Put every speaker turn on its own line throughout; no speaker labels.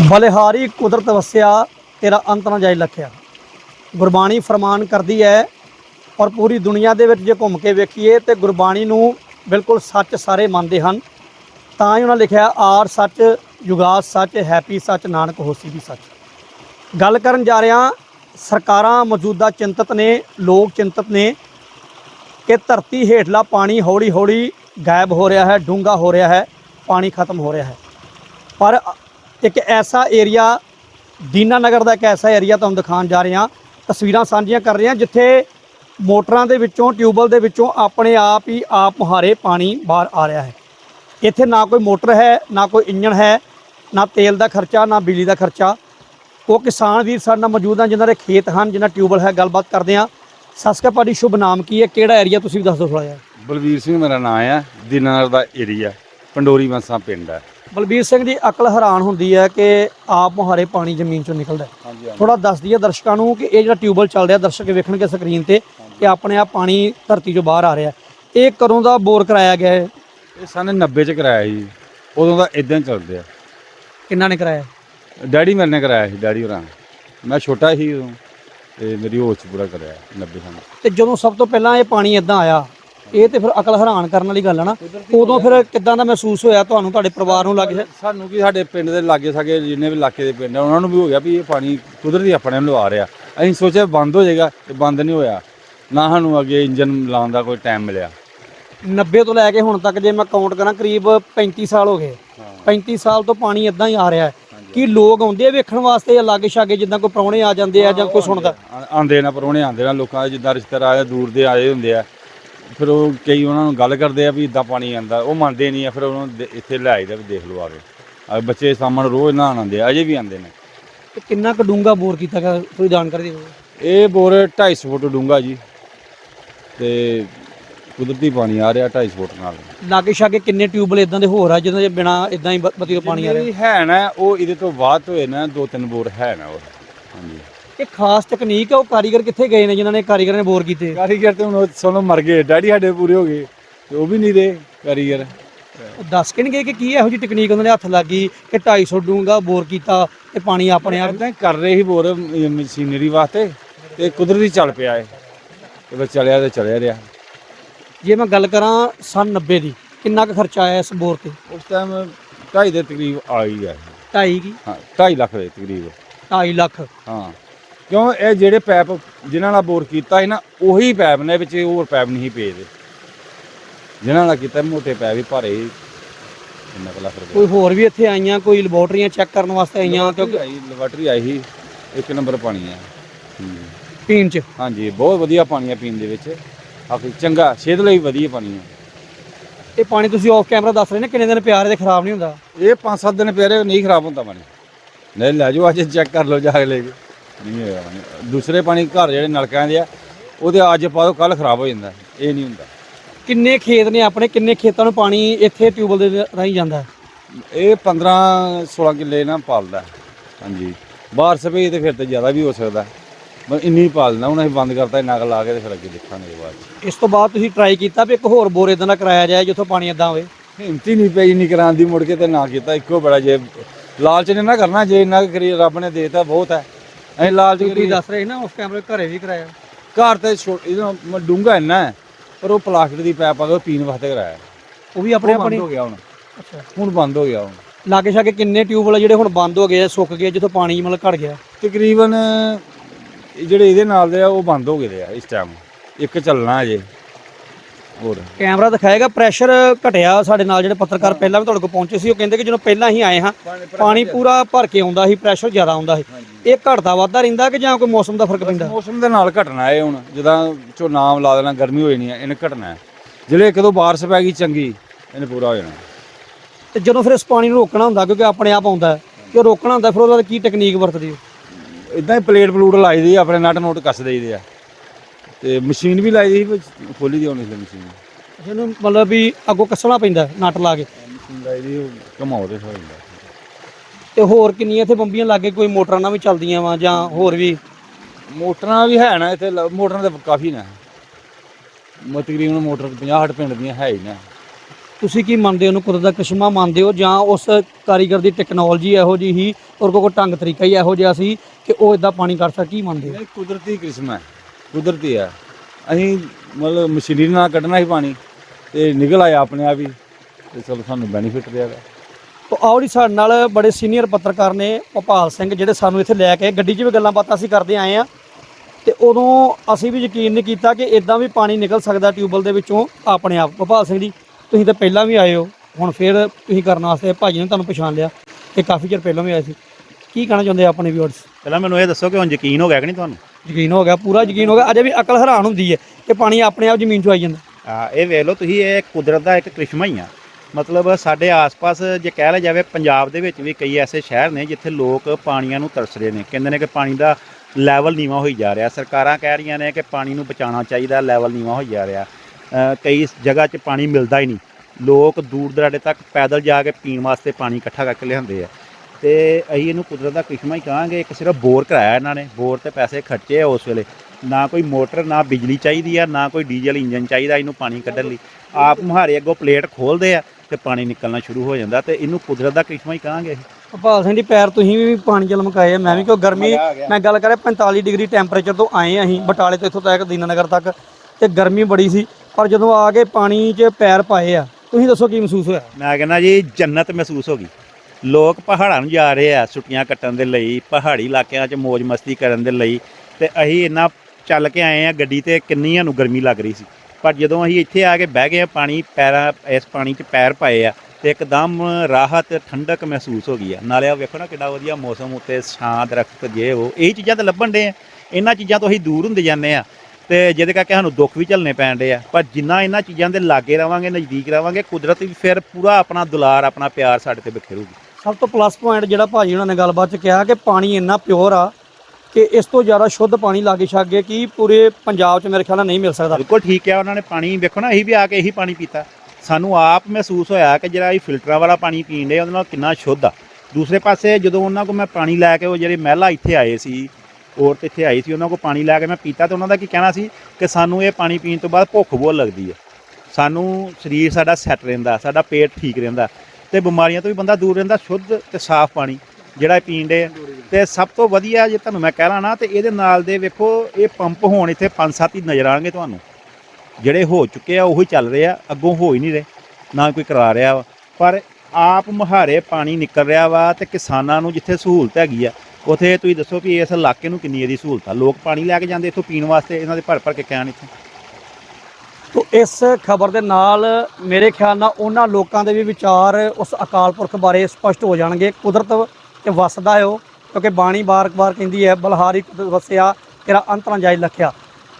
ਬਲਿਹਾਰੀ ਕੁਦਰਤ ਵਸਿਆ, ਤੇਰਾ ਅੰਤ ਨਾ ਜਾਇ ਲਖਿਆ। ਗੁਰਬਾਣੀ ਫਰਮਾਨ ਕਰਦੀ ਹੈ, ਔਰ ਪੂਰੀ ਦੁਨੀਆ ਦੇ ਵਿੱਚ ਜੇ ਘੁੰਮ ਕੇ ਵੇਖੀਏ, ਤੇ ਗੁਰਬਾਣੀ ਨੂੰ ਬਿਲਕੁਲ ਸੱਚ ਸਾਰੇ ਮੰਨਦੇ ਹਨ। ਤਾਂ ਹੀ ਉਹਨਾਂ ਲਿਖਿਆ, ਆਰ ਸੱਚ ਜੁਗਾਤ ਸੱਚ, ਹੈਪੀ ਸੱਚ, ਨਾਨਕ ਹੋਸੀ ਵੀ ਸੱਚ। ਗੱਲ ਕਰਨ ਜਾ ਰਿਹਾ, ਸਰਕਾਰਾਂ ਮੌਜੂਦਾ ਚਿੰਤਤ ਨੇ, ਲੋਕ ਚਿੰਤਤ ਨੇ, ਕਿ ਧਰਤੀ ਹੇਠਲਾ ਪਾਣੀ ਹੌਲੀ ਹੌਲੀ ਗਾਇਬ ਹੋ ਰਿਹਾ ਹੈ, ਡੂੰਘਾ ਹੋ ਰਿਹਾ ਹੈ, ਪਾਣੀ ਖਤਮ ਹੋ ਰਿਹਾ ਹੈ। ਪਰ ਇੱਕ ਐਸਾ ਏਰੀਆ ਦੀਨਾ ਨਗਰ ਦਾ ਇੱਕ ਐਸਾ ਏਰੀਆ ਤੁਹਾਨੂੰ ਦਿਖਾਉਣ ਜਾ ਰਹੇ ਹਾਂ। ਤਸਵੀਰਾਂ ਸਾਂਝੀਆਂ ਕਰ ਰਹੇ ਹਾਂ, ਜਿੱਥੇ ਮੋਟਰਾਂ ਦੇ ਵਿੱਚੋਂ ਟਿਊਬਲ ਦੇ ਵਿੱਚੋਂ ਆਪਣੇ ਆਪ ਹੀ ਆਪ ਮੁਹਾਰੇ ਪਾਣੀ ਬਾਹਰ ਆ ਰਿਹਾ ਹੈ। ਇੱਥੇ ਨਾ ਕੋਈ ਮੋਟਰ ਹੈ, ਨਾ ਕੋਈ ਇੰਜਣ ਹੈ, ਨਾ ਤੇਲ ਦਾ ਖਰਚਾ, ਨਾ ਬਿਜਲੀ ਦਾ ਖਰਚਾ। ਉਹ ਕਿਸਾਨ ਵੀਰ ਸਾਡੇ ਨਾਲ ਮੌਜੂਦ ਹਨ, ਜਿਨ੍ਹਾਂ ਦੇ ਖੇਤ ਹਨ, ਜਿਨ੍ਹਾਂ ਟਿਊਬਲ ਹੈ, ਗੱਲਬਾਤ ਕਰਦੇ ਹਾਂ। ਸਸਕਾ ਪਾਡੀ ਸ਼ੁਭ ਨਾਮ ਕੀ ਹੈ? ਕਿਹੜਾ ਏਰੀਆ ਤੁਸੀਂ ਵੀ ਦੱਸ ਦਿਓ ਥੋੜਾ ਜਿਹਾ।
ਬਲਵੀਰ ਸਿੰਘ, ਮੇਰਾ ਨਾਮ ਆ। ਦਿਨਾਰ ਦਾ ਏਰੀਆ। ਪੰਡੋਰੀ ਮਸਾਂ ਪਿੰਡ ਹੈ।
ਬਲਬੀਰ ਸਿੰਘ ਜੀ ਅਕਲ ਹੈਰਾਨ ਹੁੰਦੀ ਹੈ ਕਿ ਆਪ ਮੁਹਾਰੇ ਪਾਣੀ ਜ਼ਮੀਨ ਚੋਂ ਨਿਕਲਦਾ
ਹਾਂਜੀ
ਥੋੜਾ ਦੱਸ ਦਈਏ ਦਰਸ਼ਕਾਂ ਨੂੰ ਕਿ ਇਹ ਜਿਹੜਾ ਟਿਊਬਲ ਚੱਲ ਰਿਹਾ ਦਰਸ਼ਕ ਵੇਖਣਗੇ ਸਕਰੀਨ ਤੇ ਕਿ ਆਪਣੇ ਆਪ ਪਾਣੀ ਧਰਤੀ ਚੋਂ ਬਾਹਰ ਆ ਰਿਹਾ ਹੈ। ਇਹ ਕਦੋਂ ਦਾ ਬੋਰ ਕਰਾਇਆ ਗਿਆ ਹੈ?
ਇਹ ਸਨ 90 ਚ ਕਰਾਇਆ ਸੀ ਉਦੋਂ ਦਾ ਇਦਾਂ ਚੱਲਦੇ ਆ।
ਕਿੰਨਾ ਨੇ ਕਰਾਇਆ?
ਡੈਡੀ ਮੇਰੇ ਨੇ ਕਰਾਇਆ ਸੀ ਡੈਡੀ ਹੋਰਾਂ। ਮੈਂ ਛੋਟਾ ਸੀ ਉਦੋਂ ਤੇ ਮੇਰੀ ਹੋਸ਼ ਪੂਰਾ ਕਰਾਇਆ 90 ਸਾਲ
ਤੇ ਜਦੋਂ ਸਭ ਤੋਂ ਪਹਿਲਾਂ ਇਹ ਪਾਣੀ ਇਦਾਂ ਆਇਆ ਇਹ ਤੇ ਫਿਰ ਅਕਲ ਹੈਰਾਨ ਕਰਨ ਵਾਲੀ ਗੱਲ ਹੈ ਨਾ। ਉਦੋਂ ਫਿਰ ਕਿੱਦਾਂ ਦਾ ਮਹਿਸੂਸ ਹੋਇਆ ਤੁਹਾਨੂੰ ਤੁਹਾਡੇ ਪਰਿਵਾਰ ਨੂੰ ਲੱਗ
ਸਾਨੂੰ ਕੀ ਸਾਡੇ ਪਿੰਡ ਦੇ ਲਾਗੇ ਸਾਗੇ ਜਿੰਨੇ ਵੀ ਇਲਾਕੇ ਦੇ ਪਿੰਡ ਆ ਉਹਨਾਂ ਨੂੰ ਵੀ ਹੋ ਗਿਆ ਵੀ ਇਹ ਪਾਣੀ ਕੁਦਰਤੀ ਆਪਣੇ ਨੂੰ ਆ ਰਿਹਾ। ਅਸੀਂ ਸੋਚਿਆ ਬੰਦ ਹੋ ਜਾਏਗਾ ਤੇ ਬੰਦ ਨਹੀਂ ਹੋਇਆ। ਨਾ ਸਾਨੂੰ ਅੱਗੇ ਇੰਜਨ ਲਾਉਣ ਦਾ ਕੋਈ ਟਾਈਮ ਮਿਲਿਆ।
90 ਤੋਂ ਲੈ ਕੇ ਹੁਣ ਤੱਕ ਜੇ ਮੈਂ ਕਾਊਂਟ ਕਰਾਂ ਕਰੀਬ 35 ਸਾਲ ਹੋ ਗਏ। 35 ਸਾਲ ਤੋਂ ਪਾਣੀ ਇਦਾਂ ਹੀ ਆ ਰਿਹਾ ਹੈ। ਕੀ ਲੋਕ ਆਉਂਦੇ ਆ ਵੇਖਣ ਵਾਸਤੇ ਜਾਂ ਲਾਗੇ ਛਾਗੇ ਜਿੱਦਾਂ ਕੋਈ ਪ੍ਰਾਹੁਣੇ ਆ ਜਾਂਦੇ ਆ ਜਾਂ ਕੋਈ ਸੁਣਦਾ?
ਆਉਂਦੇ ਨਾ ਪਰੋਣੇ ਆਉਂਦੇ ਨਾ ਲੋਕਾਂ ਦੇ ਜਿੱਦਾਂ ਰਿਸ਼ਤੇਦਾਰ ਆਏ ਦੂਰ ਦੇ ਆਏ ਹੁੰਦੇ ਆ। ਫਿਰ ਉਹ ਕਈ ਉਹਨਾਂ ਨੂੰ ਗੱਲ ਕਰਦੇ ਆ ਵੀ ਇਦਾਂ ਪਾਣੀ ਆਂਦਾ ਉਹ ਮੰਨਦੇ ਨਹੀਂ ਆ ਫਿਰ ਉਹਨਾਂ ਨੂੰ ਦੇ- ਇੱਥੇ ਲੈ ਆਈਦਾ ਵੀ ਦੇਖ ਲਓ ਆ ਕੇ। ਆ ਬੱਚੇ ਸਾਹਮਣੇ ਰੋਜ਼ ਨਹਾਉਣ ਆਉਂਦੇ ਆ ਅਜੇ ਵੀ ਆਉਂਦੇ ਨੇ।
ਤੇ ਕਿੰਨਾ ਕੁ ਡੂੰਗਾ ਬੋਰ ਕੀਤਾ ਗਿਆ ਕੋਈ ਜਾਣਕਾਰੀ ਦਿਓ।
ਇਹ ਬੋਰ 250 ਫੁੱਟ ਡੂੰਘਾ ਜੀ ਤੇ ਕੁਦਰਤੀ ਪਾਣੀ ਆ ਰਿਹਾ 250 ਫੁੱਟ ਨਾਲ।
ਲਾਗੇ ਛਾਗੇ ਕਿੰਨੇ ਟਿਊਬਲ ਇਦਾਂ ਦੇ ਹੋਰ ਆ ਜਿਹਨਾਂ ਦੇ ਬਿਨਾ ਇਦਾਂ ਹੀ ਬ- ਬਤੀ ਤੋਂ ਪਾਣੀ ਆ ਰਿਹਾ?
ਹੈ ਨਾ ਉਹ ਇਹਦੇ ਤੋਂ ਬਾਅਦ ਹੋਏ ਨਾ ਦੋ ਤਿੰਨ ਬੋਰ ਹੈ ਨਾ ਉਹ। ਹਾਂਜੀ।
ਇਹ ਖਾਸ ਤਕਨੀਕ ਆ ਉਹ ਕਾਰੀਗਰ ਕਿੱਥੇ ਗਏ ਨੇ ਜਿਨ੍ਹਾਂ ਨੇ ਕਾਰੀਗਰ ਨੇ ਬੋਰ ਕੀਤੇ?
ਕਾਰੀਗਰ ਤੇ ਹੁਣ ਸੁਣੋ ਮਰ ਗਏ ਡੈਡੀ ਸਾਡੇ ਪੂਰੇ ਹੋ ਗਏ ਤੇ ਉਹ ਵੀ ਨਹੀਂ ਦੇ ਕਾਰੀਗਰ।
ਉਹ ਦੱਸ ਕੇ ਨਹੀਂ ਗਏ ਕਿ ਕੀ ਇਹੋ ਜਿਹੀ ਟੈਕਨੀਕ ਉਹਨਾਂ ਦੇ ਹੱਥ ਲੱਗੀ ਕਿ 250 ਡੂੰਗਾ ਬੋਰ ਕੀਤਾ ਤੇ ਪਾਣੀ ਆਪਣੇ ਆਪ
ਇਦਾਂ ਕਰ ਰਹੇ ਸੀ ਬੋਰ ਮਸ਼ੀਨਰੀ ਵਾਸਤੇ ਤੇ ਕੁਦਰਤੀ ਚੱਲ ਪਿਆ ਏ ਤੇ ਬਸ ਚੱਲਿਆ ਤੇ ਚੱਲਿਆ ਰਿਹਾ।
ਜੇ ਮੈਂ ਗੱਲ ਕਰਾਂ ਸਨ 90 ਦੀ ਕਿੰਨਾ ਕੁ ਖਰਚਾ ਆਇਆ ਇਸ ਬੋਰ ਤੇ?
ਉਸ ਟਾਈਮ 2.5 ਦੇ ਤਕਰੀਬ ਆ ਹੀ। ਗਿਆ
2.5 ਕੀ?
ਹਾਂ 2.5 ਲੱਖ ਦੇ ਤਕਰੀਬ।
2.5 ਲੱਖ।
ਹਾਂ। ਕਿਉਂ ਇਹ ਜਿਹੜੇ ਪੈਪ ਜਿਨ੍ਹਾਂ ਨਾਲ ਬੋਰ ਕੀਤਾ ਸੀ ਨਾ ਉਹੀ ਪੈਪ ਨੇ ਵਿੱਚ ਹੋਰ ਪੈਪ ਨਹੀਂ ਪਏ ਦੇ ਜਿਨ੍ਹਾਂ ਨਾਲ ਕੀਤਾ ਮੋਟੇ ਪੈਪ ਹੀ ਭਾਰੇ। ਇੰਨਾ ਕੁ ਲੱਖ ਰੁਪਏ।
ਕੋਈ ਹੋਰ ਵੀ ਇੱਥੇ ਆਈਆਂ ਕੋਈ ਲੈਬੋਰਟਰੀਆਂ ਚੈੱਕ ਕਰਨ ਵਾਸਤੇ ਆਈਆਂ? ਕਿਉਂਕਿ
ਲੈਬਾਰਟਰੀ ਆਈ ਸੀ। ਇੱਕ ਨੰਬਰ ਪਾਣੀ ਆ।
ਪੀਣ ਚ?
ਹਾਂਜੀ ਬਹੁਤ ਵਧੀਆ ਪਾਣੀ ਆ ਪੀਣ ਦੇ ਵਿੱਚ। ਆਖੀ ਚੰਗਾ ਸਿਹਤ ਲਈ ਵਧੀਆ ਪਾਣੀ ਆ।
ਇਹ ਪਾਣੀ ਤੁਸੀਂ ਆਫ ਕੈਮਰਾ ਦੱਸ ਰਹੇ ਨੇ ਕਿੰਨੇ ਦਿਨ ਪਿਆ ਰਹੇ ਤੇ ਖਰਾਬ ਨਹੀਂ ਹੁੰਦਾ?
ਇਹ 5-7 ਦਿਨ ਪਿਆ ਨਹੀਂ ਖਰਾਬ ਹੁੰਦਾ ਪਾਣੀ। ਨਹੀਂ ਲੈ ਜਾਓ ਅੱਜ ਚੈੱਕ ਕਰ ਲਓ ਜਾ ਕੇ ਲੈ ਕੇ ਨਹੀਂ ਹੋਇਆ ਪਾਣੀ। ਦੂਸਰੇ ਪਾਣੀ ਘਰ ਜਿਹੜੇ ਨਲਕਿਆਂ ਦੇ ਆ ਉਹਦੇ ਅੱਜ ਪਾ ਦੋ ਕੱਲ ਖਰਾਬ ਹੋ ਜਾਂਦਾ। ਇਹ ਨਹੀਂ ਹੁੰਦਾ।
ਕਿੰਨੇ ਖੇਤ ਨੇ ਆਪਣੇ? ਕਿੰਨੇ ਖੇਤਾਂ ਨੂੰ ਪਾਣੀ ਇੱਥੇ ਟਿਊਬਲ ਦੇ ਰਾਹੀਂ ਜਾਂਦਾ? ਹੈ
ਇਹ 15-16 ਕਿੱਲੇ ਨਾ ਪਾਲਦਾ। ਹਾਂਜੀ। ਬਾਰਿਸ਼ ਪਈ ਤੇ ਫਿਰ ਤੇ ਜ਼ਿਆਦਾ ਵੀ ਹੋ ਸਕਦਾ। ਪਰ ਇੰਨੀ ਪਾਲਣਾ ਹੁਣ ਅਸੀਂ ਬੰਦ ਕਰਤਾ ਇੰਨਾ ਕੁ ਲਾ ਕੇ ਤੇ ਫਿਰ ਅੱਗੇ ਦੇਖਾਂਗੇ ਬਾਅਦ 'ਚ।
ਇਸ ਤੋਂ ਬਾਅਦ ਤੁਸੀਂ ਟਰਾਈ ਕੀਤਾ ਵੀ ਇੱਕ ਹੋਰ ਬੋਰ ਇਦਾਂ ਦਾ ਕਰਾਇਆ ਜਾਏ ਜਿੱਥੋਂ ਪਾਣੀ ਇਦਾਂ ਹੋਵੇ?
ਹਿੰਮਤ ਹੀ ਨਹੀਂ ਪਈ ਨਹੀਂ ਕਰਾਂ ਦੀ ਮੁੜ ਕੇ ਤੇ ਨਾ ਕੀਤਾ। ਇੱਕੋ ਬੜਾ ਜੇ ਲਾਲਚ ਨੇ ਨਾ ਕਰਨਾ ਜੇ ਇੰਨਾ ਕੁ ਕਰੀ ਰੱਬ ਨੇ ਦੇਤਾ ਬਹੁਤ ਹੈ। ਅਸੀਂ ਲਾਲਚ
ਤੁਸੀਂ
ਕਰੀ
ਦੱਸ ਰਹੇ ਨਾ ਆਫ ਕੈਮਰੇ ਘਰੇ ਵੀ ਕਰਾਇਆ।
ਘਰ ਤੇ ਇਹਦਾ ਡੂੰਗਾ ਇੰਨਾ ਹੈ ਪਰ ਉਹ ਪਲਾਸਟਿਕ ਦੀ ਪਾਈਪ ਆ ਉਹ ਪੀਣ ਵਾਸਤੇ ਕਰਾਇਆ।
ਉਹ ਵੀ ਆਪਣੇ
ਉਹ ਬੰਦ
ਆਪਣੇ
ਹੋ ਗਿਆ ਹੁਣ।
ਅੱਛਾ।
ਹੁਣ ਬੰਦ ਹੋ ਗਿਆ ਹੁਣ।
ਲਾਗੇ ਛਾਗੇ ਕਿੰਨੇ ਟਿਊਬਲ ਆ ਜਿਹੜੇ ਹੁਣ ਬੰਦ ਹੋ ਗਏ ਆ, ਸੁੱਕ ਗਏ ਜਿੱਥੋਂ ਪਾਣੀ ਮਤਲਬ ਘਟ ਗਿਆ।
ਤਕਰੀਬਨ ਜਿਹੜੇ ਇਹਦੇ ਨਾਲ ਦੇ ਆ ਉਹ ਬੰਦ ਹੋ ਗਏ ਦੇ ਆ ਇਸ ਟਾਈਮ ਇੱਕ ਚੱਲਣਾ ਅਜੇ। ਹੋਰ।
ਕੈਮਰਾ ਦਿਖਾਏਗਾ ਪ੍ਰੈਸ਼ਰ ਘਟਿਆ ਸਾਡੇ ਨਾਲ ਜਿਹੜੇ ਪੱਤਰਕਾਰ ਪਹਿਲਾਂ ਵੀ ਤੁਹਾਡੇ ਕੋਲ ਪਹੁੰਚੇ ਸੀ ਉਹ ਕਹਿੰਦੇ ਕਿ ਜਦੋਂ ਪਹਿਲਾਂ ਹੀ ਆਏ ਹਾਂ ਪਾਣੀ ਪੂਰਾ ਭਰ ਕੇ ਆਉਂਦਾ ਸੀ ਪ੍ਰੈਸ਼ਰ ਜ਼ਿਆਦਾ ਆਉਂਦਾ ਸੀ। ਇਹ ਘਟਦਾ ਵੱਧਦਾ ਰਹਿੰਦਾ ਕਿ ਜਾਂ ਕੋਈ ਮੌਸਮ ਦਾ ਫ਼ਰਕ ਪੈਂਦਾ?
ਮੌਸਮ ਦੇ ਨਾਲ ਘਟਣਾ ਹੈ ਹੁਣ ਜਿੱਦਾਂ ਝੋਨਾ ਲਾ ਦੇਣਾ ਗਰਮੀ ਹੋ ਜਾਣੀ ਹੈ ਇਹਨੇ ਘਟਣਾ ਜਿਹੜੇ ਇੱਕ ਦੋ ਬਾਰਿਸ਼ ਪੈ ਗਈ ਚੰਗੀ ਇਹਨੇ ਪੂਰਾ ਹੋ ਜਾਣਾ।
ਤੇ ਜਦੋਂ ਫਿਰ ਇਸ ਪਾਣੀ ਨੂੰ ਰੋਕਣਾ ਹੁੰਦਾ ਕਿਉਂਕਿ ਆਪਣੇ ਆਪ ਆਉਂਦਾ ਕਿ ਰੋਕਣਾ ਹੁੰਦਾ ਫਿਰ ਉਹਦਾ ਕੀ ਟੈਕਨੀਕ ਵਰਤਦੀ ਹੋ?
ਇਦਾਂ ਹੀ ਪਲੇਟ ਪਲੂਟ ਲਾਈ ਦੀ ਆ, ਆਪਣੇ ਨਟ ਨੋਟ ਕੱਸ ਦੇਈਦੇ ਆ। ਤੇ ਮਸ਼ੀਨ ਵੀ ਲਾਈ ਸੀ ਖੋਲੀ ਦੀ ਹੋਣੀ ਸੀ ਮਸ਼ੀਨ।
ਇਹਨੂੰ ਮਤਲਬ ਵੀ ਅੱਗੋਂ ਕੱਸਣਾ ਪੈਂਦਾ ਨਟ ਲਾ ਕੇ।
ਮਸ਼ੀਨ ਲਾਈ ਦੀ ਘਮਾਓ ਦੇ ਹੋ। ਜਾਂਦਾ
ਤੇ ਹੋਰ ਕਿੰਨੀਆਂ ਇੱਥੇ ਬੰਬੀਆਂ ਲਾਗੇ ਕੋਈ ਮੋਟਰਾਂ ਨਾਲ ਵੀ ਚੱਲਦੀਆਂ ਵਾ ਜਾਂ ਹੋਰ ਵੀ?
ਮੋਟਰਾਂ ਵੀ ਹੈ ਨਾ ਇੱਥੇ ਲ- ਮੋਟਰਾਂ ਤੇ ਕਾਫੀ ਨੇ। ਮ- ਤਕਰੀਬਨ ਮੋਟਰ 50 60 ਪਿੰਡ ਦੀਆਂ ਹੈ ਹੀ ਨੇ।
ਤੁਸੀਂ ਕੀ ਮੰਨਦੇ ਹੋ ਉਹਨੂੰ ਕੁਦਰਤ ਦਾ ਕਸ਼ਮਾ ਮੰਨਦੇ ਹੋ ਜਾਂ ਉਸ ਕਾਰੀਗਰ ਦੀ ਟੈਕਨੋਲੋਜੀ ਇਹੋ ਜਿਹੀ ਹੀ ਔਰ ਕੋਈ ਢੰਗ ਤਰੀਕਾ ਹੀ ਇਹੋ ਜਿਹਾ ਸੀ ਕਿ ਉਹ ਇਦਾਂ ਪਾਣੀ ਕੱਢ ਸਕਦਾ ਕੀ ਮੰਨਦੇ ਹੋ?
ਇਹ ਕੁਦਰਤੀ ਕਿਸਮ ਹੈ। ਕੁਦਰਤੀ ਹੈ ਅਸੀਂ ਮਤਲਬ ਮਸ਼ੀਨਰੀ ਨਾਲ ਕੱਢਣਾ ਸੀ ਪਾਣੀ ਤੇ ਨਿਕਲ ਆਇਆ ਆਪਣੇ ਆਪ ਹੀ ਤੇ ਚਲੋ ਸਾਨੂੰ ਬੈਨੀਫਿਟ ਰਿਹਾ ਵਾ।
ਤੋ ਆਓ ਜੀ ਸਾਡੇ ਨਾਲ ਬੜੇ ਸੀਨੀਅਰ ਪੱਤਰਕਾਰ ਨੇ ਭੋਪਾਲ ਸਿੰਘ ਜਿਹੜੇ ਸਾਨੂੰ ਇੱਥੇ ਲੈ ਕੇ ਗੱਡੀ 'ਚ ਵੀ ਗੱਲਾਂ ਬਾਤਾਂ ਅਸੀਂ ਕਰਦੇ ਆਏ ਆ ਤੇ ਉਦੋਂ ਅਸੀਂ ਵੀ ਯਕੀਨ ਨਹੀਂ ਕੀਤਾ ਕਿ ਇਦਾਂ ਵੀ ਪਾਣੀ ਨਿਕਲ ਸਕਦਾ ਟਿਊਬਵੈਲ ਦੇ ਵਿੱਚੋਂ ਆਪਣੇ ਆਪ। ਭੋਪਾਲ ਸਿੰਘ ਜੀ, ਤੁਸੀਂ ਤਾਂ ਪਹਿਲਾਂ ਵੀ ਆਏ ਹੋ। ਹੁਣ ਫਿਰ ਤੁਸੀਂ ਕਰਨ ਵਾਸਤੇ ਭਾਜੀ ਨੇ ਤੁਹਾਨੂੰ ਪਛਾਣ ਲਿਆ। ਇਹ ਕਾਫੀ ਚਿਰ ਪਹਿਲਾਂ ਵੀ ਆਏ ਸੀ। ਕੀ ਕਹਿਣਾ ਚਾਹੁੰਦੇ ਆ ਆਪਣੇ ਵਿਊਅਰਸ
ਪਹਿਲਾਂ ਮੈਨੂੰ ਇਹ ਦੱਸੋ ਕਿ ਹੁਣ ਯਕੀਨ ਹੋ ਗਿਆ ਕਿ ਨਹੀਂ ਤੁਹਾਨੂੰ?
ਯਕੀਨ ਹੋ ਗਿਆ ਪੂਰਾ ਯਕੀਨ ਹੋ ਗਿਆ। ਅਜੇ ਵੀ ਅਕਲ ਹੈਰਾਨ ਹੁੰਦੀ ਹੈ ਕਿ ਪਾਣੀ ਆਪਣੇ ਆਪ ਜ਼ਮੀਨ 'ਚੋਂ ਆਈ ਜਾਂਦਾ।
ਆ ਇਹ ਵੇਖ ਲਓ ਤੁਸੀਂ ਇਹ ਕੁਦਰਤ ਦਾ ਇੱਕ ਕ੍ਰਿਸ਼ਮਾ ਹੀ ਆ। ਮਤਲਬ ਸਾਡੇ ਆਸ-ਪਾਸ ਜੇ ਕਹਿ ਲਿਆ ਜਾਵੇ ਪੰਜਾਬ ਦੇ ਵਿੱਚ ਵੀ ਕਈ ਐਸੇ ਸ਼ਹਿਰ ਨੇ ਜਿੱਥੇ ਲੋਕ ਪਾਣੀਆਂ ਨੂੰ ਤਰਸ ਰਹੇ ਨੇ। ਕਹਿੰਦੇ ਨੇ ਕਿ ਪਾਣੀ ਦਾ ਲੈਵਲ ਨੀਵਾਂ ਹੋਈ ਜਾ ਰਿਹਾ। ਸਰਕਾਰਾਂ ਕਹਿ ਰਹੀਆਂ ਨੇ ਕਿ ਪਾਣੀ ਨੂੰ ਬਚਾਉਣਾ ਚਾਹੀਦਾ ਲੈਵਲ ਨੀਵਾਂ ਹੋਈ ਜਾ ਰਿਹਾ। ਕਈ ਜਗ੍ਹਾ 'ਚ ਪਾਣੀ ਮਿਲਦਾ ਹੀ ਨਹੀਂ। ਲੋਕ ਦੂਰ ਦਰਾਡੇ ਤੱਕ ਪੈਦਲ ਜਾ ਕੇ ਪੀਣ ਵਾਸਤੇ ਪਾਣੀ ਇਕੱਠਾ ਕਰਕੇ ਲਿਆਉਂਦੇ ਆ। ਤੇ ਅਸੀਂ ਇਹਨੂੰ ਕੁਦਰਤ ਦਾ ਕ੍ਰਿਸ਼ਮਾ ਹੀ ਕਹਾਂਗੇ ਇੱਕ ਸਿਰਫ ਬੋਰ ਕਰਾਇਆ ਇਹਨਾਂ ਨੇ। ਬੋਰ ਤੇ ਪੈਸੇ ਖਰਚੇ ਆ ਉਸ ਵੇਲੇ। ਨਾ ਕੋਈ ਮੋਟਰ ਨਾ ਬਿਜਲੀ ਚਾਹੀਦੀ ਆ ਨਾ ਕੋਈ ਡੀਜ਼ਲ ਇੰਜਨ ਚਾਹੀਦਾ ਇਹਨੂੰ ਪਾਣੀ ਕੱਢਣ ਲਈ। ਆਪ ਮੁਹਾਰੇ ਅੱਗੋਂ ਪਲੇਟ ਖੋਲਦੇ ਆ ਤੇ ਪਾਣੀ ਨਿਕਲਣਾ ਸ਼ੁਰੂ ਹੋ ਜਾਂਦਾ ਤੇ ਇਹਨੂੰ ਕੁਦਰਤ ਦਾ ਕ੍ਰਿਸ਼ਮਾ ਹੀ ਕਹਾਂਗੇ।
ਭੋਪਾਲ ਸਿੰਘ ਜੀ ਪੈਰ ਤੁਸੀਂ ਵੀ ਪਾਣੀ ਲਮਕਾਏ ਆ, ਮੈਂ ਵੀ ਕਿਉਂ ਗਰਮੀ
ਆ।
ਮੈਂ ਗੱਲ ਕਰਾਂ 45 ਡਿਗਰੀ ਟੈਂਪਰੇਚਰ ਤੋਂ ਆਏ ਹਾਂ ਅਸੀਂ ਬਟਾਲੇ ਤੋਂ ਇੱਥੋਂ ਤੱਕ ਦੀਨਾਨਗਰ ਤੱਕ ਤੇ ਗਰਮੀ ਬੜੀ ਸੀ। ਪਰ ਜਦੋਂ ਆ ਕੇ ਪਾਣੀ 'ਚ ਪੈਰ ਪਾਏ ਆ ਤੁਸੀਂ ਦੱਸੋ ਕੀ ਮਹਿਸੂਸ ਹੋਇਆ?
ਮੈਂ ਕਹਿੰਦਾ ਜੀ ਜੰਨਤ ਮਹਿਸੂਸ ਹੋ ਗਈ। ਲੋਕ ਪਹਾੜਾਂ ਨੂੰ ਜਾ ਰਹੇ ਆ ਛੁੱਟੀਆਂ ਕੱਟਣ ਦੇ ਲਈ, ਪਹਾੜੀ ਇਲਾਕਿਆਂ 'ਚ ਮौज ਮਸਤੀ ਕਰਨ ਦੇ ਲਈ ਤੇ ਅਸੀਂ ਇੰਨਾ ਚੱਲ ਕੇ ਆਏ ਆ ਗੱਡੀ ਤੇ ਕਿੰਨੀਆਂ ਨੂੰ ਗਰਮੀ ਲੱਗ ਰਹੀ ਸੀ। ਪਰ ਜਦੋਂ ਅਸੀਂ ਇੱਥੇ ਆ ਕੇ ਬਹਿ ਗਏ ਆ ਪਾਣੀ, ਪੈਰਾਂ, ਇਸ ਪਾਣੀ 'ਚ ਪੈਰ ਪਾਏ ਆ ਤੇ ਇੱਕਦਮ ਰਾਹਤ ਠੰਡਕ ਮਹਿਸੂਸ ਹੋ ਗਈ ਆ। ਨਾਲੇ ਆ ਵੇਖੋ ਨਾ ਕਿੰਨਾ ਵਧੀਆ ਮੌਸਮ ਉੱਤੇ ਛਾਂ ਦਰਖਤ ਜੇ ਉਹ ਇਹ ਚੀਜ਼ਾਂ ਤਾਂ ਲੱਭਣ ਦੇ ਆ। ਇਹਨਾਂ ਚੀਜ਼ਾਂ ਤੋਂ ਅਸੀਂ ਦੂਰ ਹੁੰਦੇ ਜਾਂਦੇ ਆ ਤੇ ਜਿਹਦੇ ਕਰਕੇ ਸਾਨੂੰ ਦੁੱਖ ਵੀ ਝੱਲਣੇ ਪੈਣਦੇ ਆ। ਪਰ ਜਿੰਨਾ ਇਹਨਾਂ ਚੀਜ਼ਾਂ ਦੇ ਲਾਗੇ ਰਵਾਂਗੇ, ਨਜ਼ਦੀਕ ਰਵਾਂਗੇ, ਕੁਦਰਤ ਵੀ ਫਿਰ ਪੂਰਾ ਆਪਣਾ ਦੁਲਾਰ, ਆਪਣਾ ਪਿਆਰ ਸਾਡੇ ਤੇ ਬਿਖਰੂਗੀ
ਸਭ ਤੋਂ ਪਲੱਸ ਪੁਆਇੰਟ ਜਿਹੜਾ ਭਾਜੀ ਉਹਨਾਂ ਨੇ ਗੱਲਬਾਤ 'ਚ ਕਿਹਾ ਕਿ ਪਾਣੀ ਇੰਨਾ ਪਿਓਰ ਆ ਕਿ ਇਸ ਤੋਂ ਜ਼ਿਆਦਾ ਸ਼ੁੱਧ ਪਾਣੀ ਲਾਗੇ ਛਾਗੇ ਕਿ ਪੂਰੇ ਪੰਜਾਬ 'ਚ ਮੇਰੇ ਖਿਆਲ ਨਾਲ ਨਹੀਂ ਮਿਲ ਸਕਦਾ।
ਬਿਲਕੁਲ ਠੀਕ ਹੈ ਉਹਨਾਂ ਨੇ ਪਾਣੀ ਵੇਖੋ ਨਾ ਅਸੀਂ ਵੀ ਆ ਕੇ ਇਹੀ ਪਾਣੀ ਪੀਤਾ। ਸਾਨੂੰ ਆਪ ਮਹਿਸੂਸ ਹੋਇਆ ਕਿ ਜਿਹੜਾ ਇਹ ਫਿਲਟਰਾਂ ਵਾਲਾ ਪਾਣੀ ਪੀਣ ਦੇ ਉਹਦੇ ਨਾਲ ਕਿੰਨਾ ਸ਼ੁੱਧ ਆ। ਦੂਸਰੇ ਪਾਸੇ ਜਦੋਂ ਉਹਨਾਂ ਕੋਲ ਮੈਂ ਪਾਣੀ ਲੈ ਕੇ ਉਹ ਜਿਹੜੇ ਮਹਿਲਾ ਇੱਥੇ ਆਏ ਸੀ, ਔਰਤ ਇੱਥੇ ਆਈ ਸੀ, ਉਹਨਾਂ ਕੋਲ ਪਾਣੀ ਲੈ ਕੇ ਮੈਂ ਪੀਤਾ ਤੇ ਉਹਨਾਂ ਦਾ ਕੀ ਕਹਿਣਾ ਸੀ ਕਿ ਸਾਨੂੰ ਇਹ ਪਾਣੀ ਪੀਣ ਤੋਂ ਬਾਅਦ ਭੁੱਖ ਬਹੁਤ ਲੱਗਦੀ ਹੈ। ਸਾਨੂੰ ਸਰੀਰ ਸਾਡਾ ਸੈੱਟ ਰਹਿੰਦਾ, ਸਾਡਾ ਪੇਟ ਠੀਕ ਰਹਿੰਦਾ। ਤੇ ਬਿਮਾਰੀਆਂ ਤੋਂ ਵੀ ਬੰਦਾ ਦੂਰ ਰਹਿੰਦਾ, ਸ਼ੁੱਧ ਤੇ ਸਾਫ਼ ਪਾਣੀ, ਜਿਹੜਾ ਇਹ ਪੀਣ ਦੇ ਤੇ ਸਭ ਤੋਂ ਵਧੀਆ ਜੇ ਤੁਹਾਨੂੰ ਮੈਂ ਕਹਿ ਨਾ, ਤੇ ਇਹਦੇ ਨਾਲ ਦੇ ਵੇਖੋ, ਇਹ ਪੰਪ ਹੋਣ ਇੱਥੇ ਪੰਜ ਸੱਤ ਹੀ ਨਜ਼ਰ ਆਣਗੇ ਤੁਹਾਨੂੰ। ਜਿਹੜੇ ਹੋ ਚੁੱਕੇ ਆ, ਉਹੀ ਚੱਲ ਰਹੇ ਆ, ਅੱਗੋਂ ਹੋ ਹੀ ਨਹੀਂ ਰਹੇ, ਨਾ ਕੋਈ ਕਰਾ ਰਿਹਾ ਵਾ। ਪਰ ਆਪ ਮੁਹਾਰੇ ਪਾਣੀ ਨਿਕਲ ਰਿਹਾ ਵਾ, ਤੇ ਕਿਸਾਨਾਂ ਨੂੰ ਜਿੱਥੇ ਸਹੂਲਤ ਹੈਗੀ ਆ, ਉਥੇ ਤੁਸੀਂ ਦੱਸੋ ਵੀ ਇਸ ਇਲਾਕੇ ਨੂੰ ਕਿੰਨੀ ਇਹਦੀ ਸਹੂਲਤ ਆ? ਲੋਕ ਪਾਣੀ ਲੈ ਕੇ ਜਾਂਦੇ ਇੱਥੋਂ ਪੀਣ ਵਾਸਤੇ, ਇਹਨਾਂ ਦੇ ਭਰ ਭਰ ਕੇ ਕਹਿਣ ਇੱਥੇ।
ਤੋ ਇਸ ਖਬਰ ਦੇ ਨਾਲ ਮੇਰੇ ਖਿਆਲ ਨਾਲ ਉਹਨਾਂ ਲੋਕਾਂ ਦੇ ਵੀ ਵਿਚਾਰ ਉਸ ਅਕਾਲ ਪੁਰਖ ਬਾਰੇ ਸਪਸ਼ਟ ਹੋ ਜਾਣਗੇ। ਕੁਦਰਤ ਤੇ ਵਸਦਾ ਹੈ ਕਿਉਂਕਿ ਬਾਣੀ ਬਾਰ-ਬਾਰ ਕਹਿੰਦੀ ਹੈ, ਬਲਹਾਰੀ ਕੁਦਰਤ ਵਸਿਆ, ਤੇਰਾ ਅੰਤ ਨਾ ਜਾਈ ਲਖਿਆ।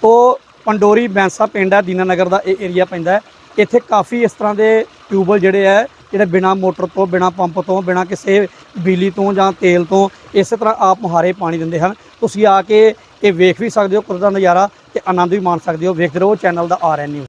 ਤੋ ਪੰਡੋਰੀ ਬੈਂਸਾ ਪਿੰਡ ਹੈ, ਦੀਨਾਨਗਰ ਦਾ ਇਹ ਏਰੀਆ ਪੈਂਦਾ ਹੈ। ਇੱਥੇ ਕਾਫੀ ਇਸ ਤਰ੍ਹਾਂ ਦੇ ਟਿਊਬਲ ਜਿਹੜੇ ਹੈ, ਜਿਹੜੇ ਬਿਨਾ ਮੋਟਰ ਤੋਂ, ਬਿਨਾ ਪੰਪ ਤੋਂ, ਬਿਨਾ ਕਿਸੇ ਬਿਜਲੀ ਤੋਂ ਜਾਂ ਤੇਲ ਤੋਂ, ਇਸੇ ਤਰ੍ਹਾਂ ਆਪ ਮੁਹਾਰੇ ਪਾਣੀ ਦਿੰਦੇ ਹਨ। ਤੁਸੀਂ ਆ ਕੇ ਇਹ ਵੇਖ ਵੀ ਸਕਦੇ ਹੋ ਕੁਦਰਤ ਦਾ ਨਜ਼ਾਰਾ। ਤੇ ਆਨੰਦ ਵੀ ਮਾਣ ਸਕਦੇ ਹੋ। ਵੇਖਦੇ ਰਹੋ ਚੈਨਲ ਦਾ ਆਰ ਐਨ ਨਿਊਜ਼।